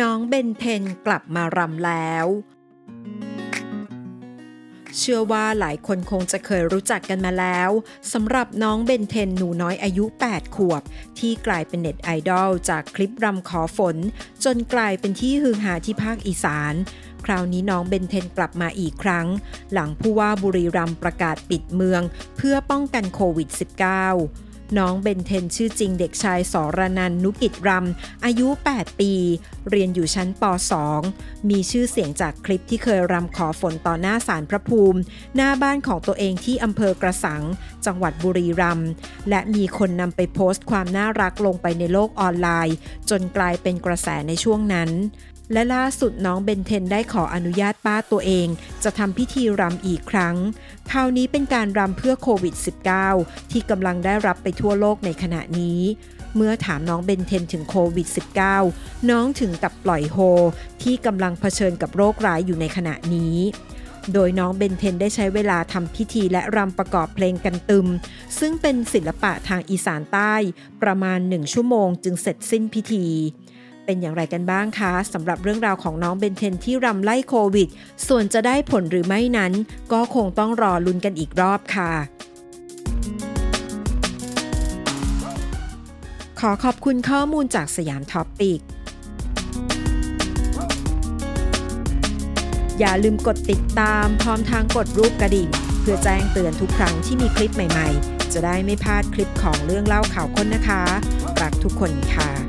น้องเบนเทนกลับมารำแล้ว เชื่อว่าหลายคนคงจะเคยรู้จักกันมาแล้วสำหรับน้องเบนเทนหนูน้อยอายุ 8 ขวบ ที่กลายเป็นเน็ตไอดอลจากคลิปรำขอฝน จนกลายเป็นที่ฮือฮาที่ภาคอีสานคราวนี้น้องเบนเทนกลับมาอีกครั้ง หลังผู้ว่าบุรีรัมย์ประกาศปิดเมือง เพื่อป้องกันโควิด -19 น้องเบนเทนชื่อจริงเด็กชายสรนันนุกิจรำอายุ 8 ปี เรียนอยู่ชั้นป .2 มีชื่อเสียงจากคลิปที่เคยรำขอฝนต่อหน้าศาลพระภูมิ หน้าบ้านของตัวเองที่อำเภอกระสัง จังหวัดบุรีรัมย์และมีคนนำไปโพสต์ความน่ารักลงไปในโลกออนไลน์ จนกลายเป็นกระแสในช่วงนั้น และล่าสุดน้องเบนเทนได้ขออนุญาตป้าตัวเอง จะทำพิธีรำอีกครั้ง คราวนี้เป็นการรำเพื่อโควิด -19 ที่กำลังได้รับไปทั่วโลกในขณะนี้ เมื่อถามน้องเบนเทนถึงโควิด -19 น้องถึงกับปล่อยโฮ ที่กำลังเผชิญกับโรคร้ายอยู่ในขณะนี้โดยน้องเบนเทนได้ใช้เวลาทำพิธีและรำประกอบเพลงกันตึม ซึ่งเป็นศิลปะทางอีสานใต้ ประมาณ1ชั่วโมงจึงเสร็จสิ้นพิธี เป็นอย่างไรกันบ้างคะสำหรับเรื่องราวของน้องเบนเทนที่รำไล่โควิด ส่วนจะได้ผลหรือไม่นั้น ก็คงต้องรอลุ้นกันอีกรอบค่ะ ขอขอบคุณข้อมูลจากสยามท็อปปิกอย่าลืมกดติดตามพร้อมทางกดรูปกระดิ่ง เพื่อแจ้งเตือนทุกครั้งที่มีคลิปใหม่ๆ จะได้ไม่พลาดคลิปของเรื่องเล่าข่าวค้นนะคะ รักทุกคนค่ะ